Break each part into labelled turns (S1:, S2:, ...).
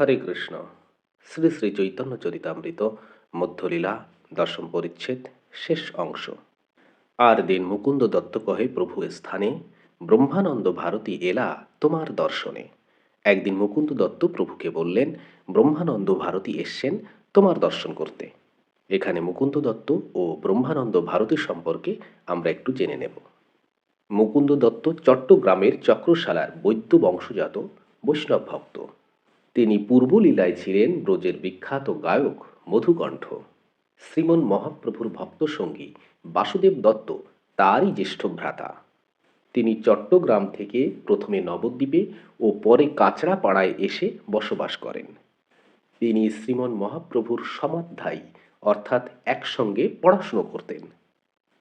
S1: হরে কৃষ্ণ। শ্রী শ্রী চৈতন্য চরিতামৃত, মধ্যলীলা, দশম পরিচ্ছেদ, শেষ অংশ। আর দিন মুকুন্দ দত্ত কহে, প্রভু স্থানে, ব্রহ্মানন্দ ভারতী এলা তোমার দর্শনে। একদিন মুকুন্দ দত্ত প্রভুকে বললেন, ব্রহ্মানন্দ ভারতী এসছেন তোমার দর্শন করতে। এখানে মুকুন্দ দত্ত ও ব্রহ্মানন্দ ভারতী সম্পর্কে আমরা একটু জেনে নেব। মুকুন্দ দত্ত চট্টগ্রামের চক্রশালার বৈদ্য বংশজাত বৈষ্ণব ভক্ত। তিনি পূর্বলীলায় ছিলেন ব্রজের বিখ্যাত গায়ক মধুকণ্ঠ। শ্রীমন মহাপ্রভুর ভক্ত সঙ্গী বাসুদেব দত্ত তারই জ্যেষ্ঠ ভ্রাতা। তিনি চট্টগ্রাম থেকে প্রথমে নবদ্বীপে ও পরে কাঁচরাপাড়ায় এসে বসবাস করেন। তিনি শ্রীমন মহাপ্রভুর সমাধ্যায়ী, অর্থাৎ একসঙ্গে পড়াশুনো করতেন।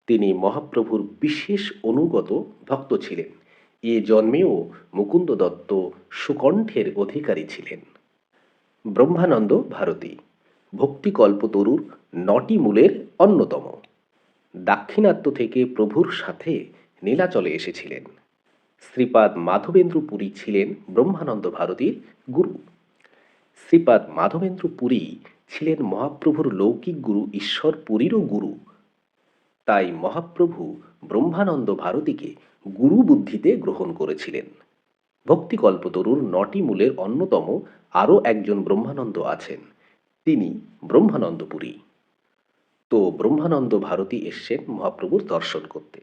S1: তিনি মহাপ্রভুর বিশেষ অনুগত ভক্ত ছিলেন। এ জন্মেও মুকুন্দ দত্ত সুকণ্ঠের অধিকারী ছিলেন। ব্রহ্মানন্দ ভারতী। ভক্তিকল্পতরুর নটি মূলের অন্যতম। দাক্ষিণাত্য থেকে প্রভুর সাথে নীলাচলে এসেছিলেন। শ্রীপাদ মাধবেন্দ্র পুরী ছিলেন ব্রহ্মানন্দ ভারতীর গুরু। শ্রীপাদ মাধবেন্দ্র পুরী ছিলেন মহাপ্রভুর লৌকিক গুরু, ঈশ্বর পুরীরও গুরু। তাই মহাপ্রভু ব্রহ্মানন্দ ভারতীকে গুরু বুদ্ধিতে গ্রহণ করেছিলেন। ভক্তিকল্পতরুর নটি মূলের অন্যতম আরও একজন ব্রহ্মানন্দ আছেন। তিনি ব্রহ্মানন্দপুরী। তো ব্রহ্মানন্দ ভারতী এসছেন মহাপ্রভুর দর্শন করতে।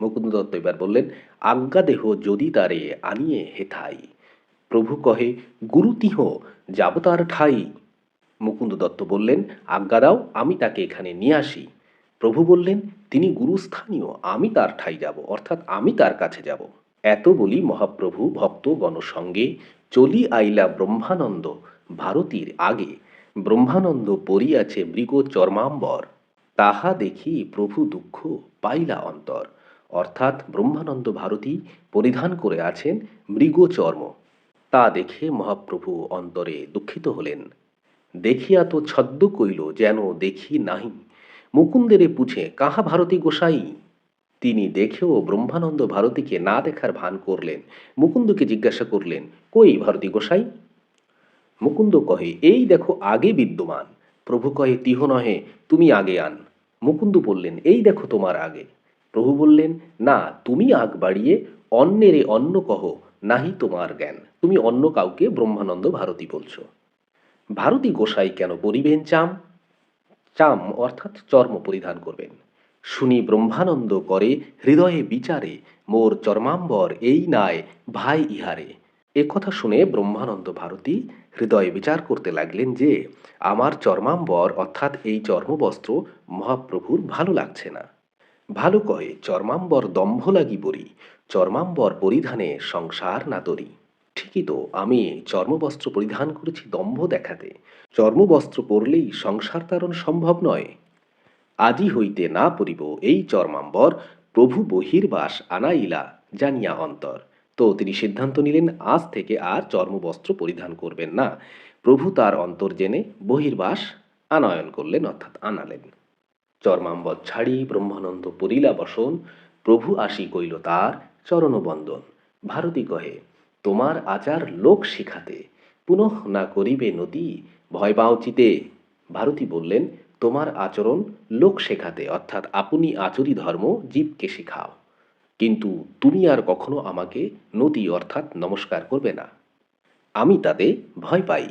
S1: মুকুন্দ দত্ত এবার বললেন আজ্ঞাদেহ যদি তারে আনিয়ে হেথাই প্রভু কহে গুরুতিহ যাব তার ঠাই। মুকুন্দ দত্ত বললেন, আজ্ঞা দাও, আমি তাকে এখানে নিয়ে আসি। প্রভু বললেন, তিনি গুরুস্থানীয়, আমি তার ঠাই যাব, অর্থাৎ আমি তার কাছে যাব। এত বলি মহাপ্রভু ভক্ত গণসঙ্গে চলি আইলা ব্রহ্মানন্দ, ভারতীর আগে। ব্রহ্মানন্দ পড়িয়াছে মৃগ চর্মাম্বর। তাহা দেখি প্রভু দুঃখ পাইলা অন্তর। অর্থাৎ ব্রহ্মানন্দ ভারতী পরিধান করে আছেন মৃগ চর্ম। তা দেখে মহাপ্রভু অন্তরে দুঃখিত হলেন। দেখিয়া তো ছদ্ম কইল, যেন দেখি নাহি। মুকুন্দেরে পুছে, কাহা ভারতী গোসাই? তিনি দেখেও ব্রহ্মানন্দ ভারতীকে না দেখার ভান করলেন। মুকুন্দকে জিজ্ঞাসা করলেন, কই ভারতী গোসাই? মুকুন্দ কহে, এই দেখো আগে বিদ্যমান। প্রভু কহে, তিহ নহে, তুমি আগে আন। মুকুন্দ বললেন, এই দেখো তোমার আগে। প্রভু বললেন, না, তুমি আগ বাড়িয়ে অন্যেরে অন্য কহ, নাহি তোমার জ্ঞান। তুমি অন্য কাউকে ব্রহ্মানন্দ ভারতী বলছো। ভারতী গোসাই কেন পরিবেন চাম? চাম অর্থাৎ চর্ম পরিধান করবেন। শুনি ব্রহ্মানন্দ করে, হৃদয়ে বিচারে, মোর চর্মাম্বর এই নাই ভাই ইহারে। এ কথা শুনে ব্রহ্মানন্দ ভারতী হৃদয়ে বিচার করতে লাগলেন যে, আমার চর্মাম্বর অর্থাৎ এই চর্মবস্ত্র মহাপ্রভুর ভালো লাগছে না। ভালো কয়ে, চর্মাম্বর দম্ভ লাগি বরি, চর্মাম্বর পরিধানে সংসার না তরি ঠিকই তো, আমি চর্মবস্ত্র পরিধান করেছি দম্ভ দেখাতে। চর্মবস্ত্র পরলেই সংসার তারণ সম্ভব নয়। আদি হইতে না পরিব এই চর্মাম্বর, প্রভু বহির্বাস আনাইলা জানিয়া অন্তর। তো তিনি সিদ্ধান্ত নিলেন, আজ থেকে আর চর্মবস্ত্র পরিধান করবেন না। প্রভু তার অন্তর জেনে বহির্বাস আনয়ন করলেন, অর্থাৎ আনালেন। চর্মাম্বর ছাড়ি ব্রহ্মানন্দ পরিলা বসন, প্রভু আসি কইল তার চরণবন্দন। ভারতী কহে, তোমার আচার লোক শিখাতে, পুনঃ না করিবে নদী, ভয় পাও চিতে? ভারতী বললেন তোমার আচরণ লোক শেখাতে, অর্থাৎ আপনি আচরি ধর্ম জীবকে শেখাও। কিন্তু তুমি আর কখনো আমাকে নদী অর্থাৎ নমস্কার করবে না। আমি তাতে ভয় পাই।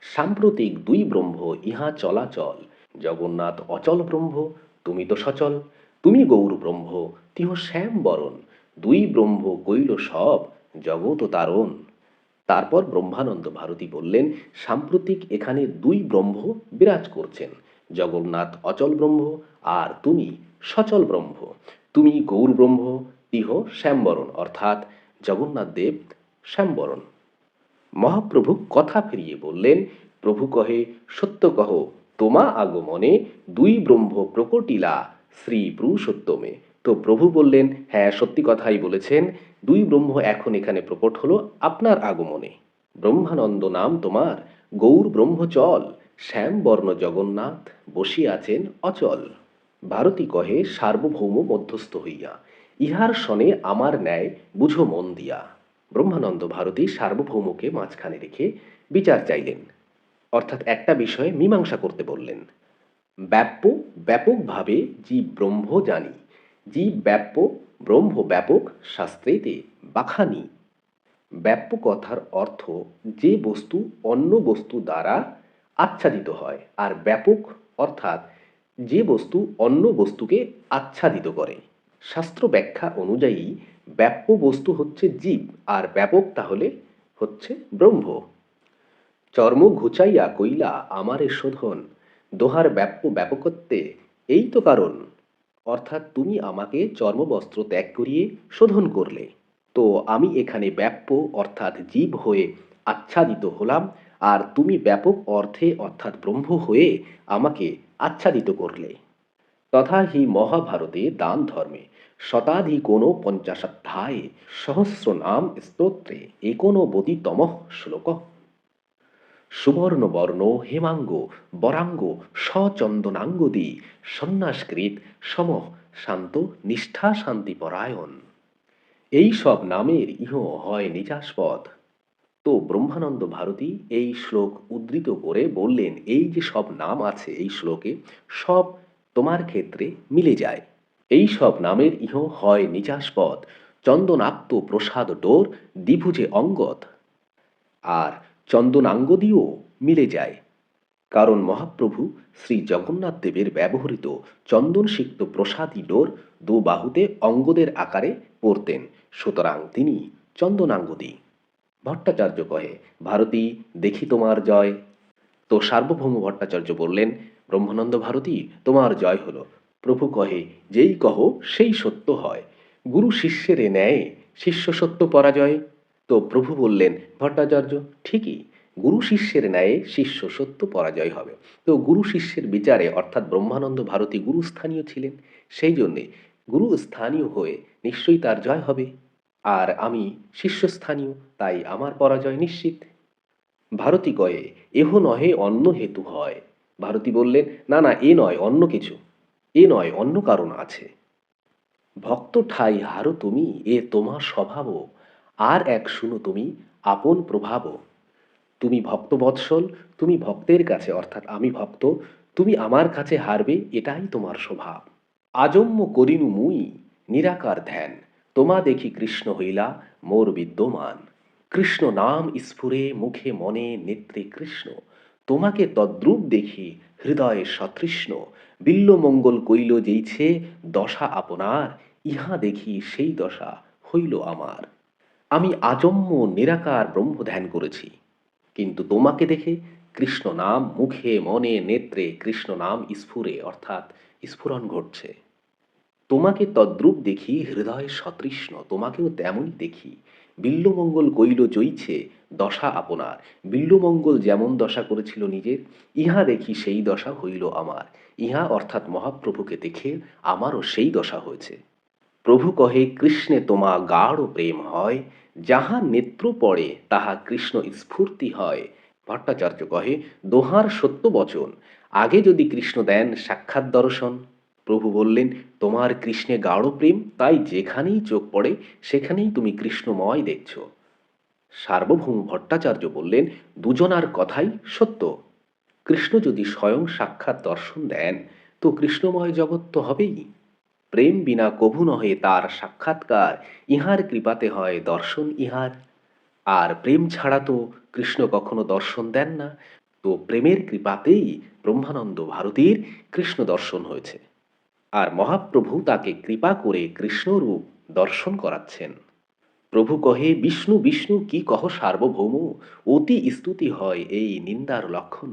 S1: সাম্প্রতিক দুই ব্রহ্ম ইহা চলাচল। জগন্নাথ অচল ব্রহ্ম, তুমি তো সচল। তুমি গৌর ব্রহ্ম, তিহ শ্যাম বরণ। দুই ব্রহ্ম কইল সব, জগৎ তারণ। তারপর ব্রহ্মানন্দ ভারতী বললেন, সাম্প্রতিক এখানে দুই ব্রহ্ম বিরাজ করছেন, জগন্নাথ অচল ব্রহ্ম আর তুমি সচল ব্রহ্ম। তুমি গৌর ব্রহ্ম, ইহ শ্যামবরণ, অর্থাৎ জগন্নাথ দেব শ্যামবরণ। মহাপ্রভু কথা ফিরিয়ে বললেন, প্রভু কহে, সত্য কহ, তোমা আগমনে দুই ব্রহ্ম প্রকটিলা শ্রী পুরুষোত্তমে। তো প্রভু বললেন হ্যাঁ সত্যি কথাই বলেছেন। দুই ব্রহ্ম এখন এখানে প্রকট হলো আপনার আগমনে। ব্রহ্মানন্দ নাম তোমার, গৌর ব্রহ্মচল শ্যাম বর্ণ জগন্নাথ বসিয়া আছেন অচল। ভারতী কহে, সার্বভৌম মধ্যস্থ হইয়া, ইহার সনে আমার ন্যায় বুঝো মন দিয়া। ব্রহ্মানন্দ ভারতী সার্বভৌমকে মাঝখানে রেখে বিচার চাইলেন। অর্থাৎ একটা বিষয়ে মীমাংসা করতে বললেন। ব্যাপ্য, ব্যাপকভাবে জীব ব্রহ্ম জানি। জীব ব্যাপ্য ব্রহ্ম ব্যাপক শাস্ত্রেতে বাখানি। ব্যাপ্য কথার অর্থ যে বস্তু অন্য বস্তু দ্বারা আচ্ছাদিত হয়, আর ব্যাপক অর্থাৎ যে বস্তু অন্য বস্তুকে আচ্ছাদিত করে। শাস্ত্র ব্যাখ্যা অনুযায়ী, ব্যাপ্য বস্তু হচ্ছে জীব, আর ব্যাপক তাহলে হচ্ছে ব্রহ্ম। চর্ম ঘুচাইয়া কইলা, আমারে শোধন, দোহার ব্যাপ্য ব্যাপকত্বে এই তো কারণ। অর্থাৎ তুমি আমাকে চর্মবস্ত্র ত্যাগ করিয়ে শোধন করলে। তো আমি এখানে ব্যাপ্য অর্থাৎ জীব হয়ে আচ্ছাদিত হলাম, আর তুমি ব্যাপক অর্থে অর্থাৎ ব্রহ্ম হয়ে আমাকে আচ্ছাদিত করলে। তথা হি মহাভারতে দান ধর্মে শতাধি কোনো পঞ্চাশাধ্যায় সহস্র নাম স্তোত্রে একোনবতিতম শ্লোক। সুবর্ণবর্ণ হেমাঙ্গ, বরাঙ্গ সচন্দনাঙ্গদি সন্ন্যাসকৃত, সম, শান্ত, নিষ্ঠা শান্তিপরায়ণ। এই সব নামের ইহ হয় নিজাস্পদ। তো ব্রহ্মানন্দ ভারতী এই শ্লোক উদ্ধৃত করে বললেন, এই যে সব নাম আছে এই শ্লোকে, সব তোমার ক্ষেত্রে মিলে যায়। এই সব নামের ইহ হয় নিজাস্পদ। চন্দনাক্ত প্রসাদ ডোর, দ্বিভুজে অঙ্গদ। আর চন্দনাঙ্গদিও মিলে যায়। কারণ মহাপ্রভু শ্রী জগন্নাথ দেবের ব্যবহৃত চন্দনসিক্ত প্রসাদী ডোর দু বাহুতে অঙ্গদের আকারে পরতেন, সুতরাং তিনি চন্দনাঙ্গদি। ভট্টাচার্য কহে, ভারতী, দেখি তোমার জয়। তো সার্বভৌম ভট্টাচার্য বললেন, ব্রহ্মানন্দ ভারতী, তোমার জয় হলো। প্রভু কহে, যেই কহ, সেই সত্য হয়। গুরু শিষ্যের ন্যায় শিষ্য সত্য পরাজয়। তো প্রভু বললেন, ভট্টাচার্য, ঠিকই, গুরু শিষ্যের ন্যায়ে শিষ্য সত্য পরাজয় হবে। তো গুরু শিষ্যের বিচারে অর্থাৎ ব্রহ্মানন্দ ভারতী গুরুস্থানীয় ছিলেন। সেই জন্যে গুরু স্থানীয় হয়ে নিশ্চয়ই তার জয় হবে। আর আমি শিষ্যস্থানীয়, তাই আমার পরাজয় নিশ্চিত। ভারতী কয়ে, এহ নহে অন্য হেতু হয়। ভারতী বললেন, না না, এ নয় অন্য কিছু। এ নয় অন্য কারণ আছে। ভক্ত ঠাই হারো তুমি, এ তোমার স্বভাব আর এক শুনো তুমি, আপন প্রভাব তুমি ভক্তবৎসল, তুমি ভক্তের কাছে, অর্থাৎ আমি ভক্ত, তুমি আমার কাছে হারবে, এটাই তোমার স্বভাব। আজম্য করিনু মুই, নিরাকার ধ্যান, তোমা দেখি কৃষ্ণ হইলা মোর বিদ্যমান। কৃষ্ণ নাম স্ফুরে মুখে মনে নেত্রে কৃষ্ণ, তোমাকে তদ্রূপ দেখি হৃদয়ে সতৃষ্ণ। বিল্লমঙ্গল কইল যেইছে, দশা আপনার, ইহা দেখি সেই দশা হইল আমার। আমি আজম্য নিরাকার ব্রহ্ম ধ্যান করেছি। কিন্তু তোমাকে দেখে কৃষ্ণ নাম মুখে, মনে, নেত্রে কৃষ্ণ নাম স্ফুরে, অর্থাৎ স্ফুরণ ঘটছে। তোমাকে তদ্রূপ দেখি হৃদয় সতৃষ্ণ, তোমাকেও তেমনই দেখি। বিল্লমঙ্গল কইল জইছে দশা আপনার, বিল্লমঙ্গল যেমন দশা করেছিল নিজের, ইহা দেখি সেই দশা হইল আমার। ইহা অর্থাৎ মহাপ্রভুকে দেখে আমারও সেই দশা হয়েছে। প্রভু কহে, কৃষ্ণে তোমা গাঢ় প্রেম হয় যাহা নেত্র পড়ে, তাহা কৃষ্ণ স্ফূর্তি হয়। ভট্টাচার্য কহে, দোহার সত্য বচন। আগে যদি কৃষ্ণ দেন সাক্ষাৎ দর্শন। প্রভু বললেন, তোমার কৃষ্ণে গাঢ় প্রেম, তাই যেখানেই চোখ পড়ে, সেখানেই তুমি কৃষ্ণময় দেখছ। সার্বভৌম ভট্টাচার্য বললেন, দুজনার কথাই সত্য। কৃষ্ণ যদি স্বয়ং সাক্ষাৎ দর্শন দেন, তো কৃষ্ণময় জগৎ তো হবেই। প্রেম বিনা কভু নহে তার সাক্ষাৎকার, ইহার কৃপাতে হয় দর্শন ইহার। আর প্রেম ছাড়া তো কৃষ্ণ কখনো দর্শন দেন না, তো প্রেমের কৃপাতেই ব্রহ্মানন্দ ভারতীর কৃষ্ণ দর্শন হয়েছে। আর মহাপ্রভু তাকে কৃপা করে কৃষ্ণরূপ দর্শন করাচ্ছেন। প্রভু কহে, বিষ্ণু বিষ্ণু, কি কহ সার্বভৌম? অতি স্তুতি হয় এই নিন্দার লক্ষণ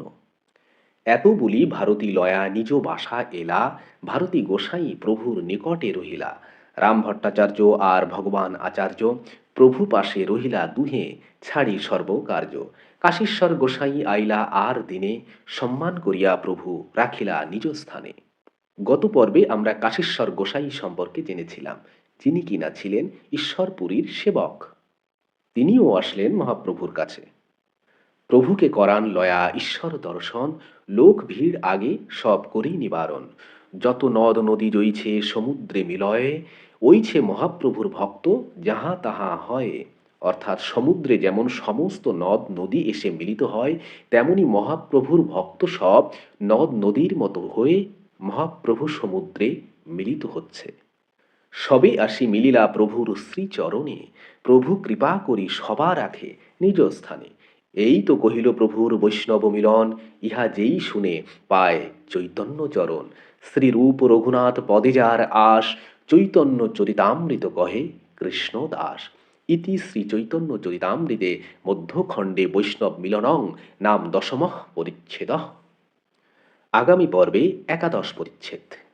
S1: এত বলি ভারতী লয়া নিজ বাসা এলা, ভারতী গোসাই প্রভুর নিকটে রহিলা। রাম ভট্টাচার্য আর ভগবান আচার্য প্রভু পাশে রহিলা দুহে, ছাড়ি সর্বকার্য। কাশীশ্বর গোসাই আইলা আর দিনে, সম্মান করিয়া প্রভু রাখিলা নিজ স্থানে। গত পর্বে আমরা কাশীশ্বর গোসাই সম্পর্কে জেনেছিলাম, যিনি কিনা ছিলেন ঈশ্বরপুরীর সেবক। তিনিও আসলেন মহাপ্রভুর কাছে। প্রভুকে করান লয়া, ঈশ্বর দর্শন, লোক ভিড় আগে সব করি নিবারণ। যত নদ নদী জইছে সমুদ্রে মিলয়ে, ওইছে মহাপ্রভুর ভক্ত যাহা তাহা হয়। অর্থাৎ সমুদ্রে যেমন সমস্ত নদ নদী এসে মিলিত হয়, তেমনি মহাপ্রভুর ভক্ত সব নদ নদীর মতো হয়ে মহাপ্রভু সমুদ্রে মিলিত হচ্ছে। সবে আসি মিলিলা প্রভুর শ্রীচরণে, প্রভু কৃপা করি সবার রাখে নিজ স্থানে। এই তো কহিল প্রভুর বৈষ্ণব মিলন, ইহা যেই শুনে পায় চৈতন্য চরণ। শ্রীরূপ রঘুনাথ পদে যার আশ, চৈতন্য চরিতামৃত কহে কৃষ্ণ দাস। ইতি শ্রী চৈতন্য চরিতামৃতে মধ্যখণ্ডে বৈষ্ণব মিলনং নাম দশমঃ পরিচ্ছেদ। আগামী পর্বে একাদশ পরিচ্ছেদ।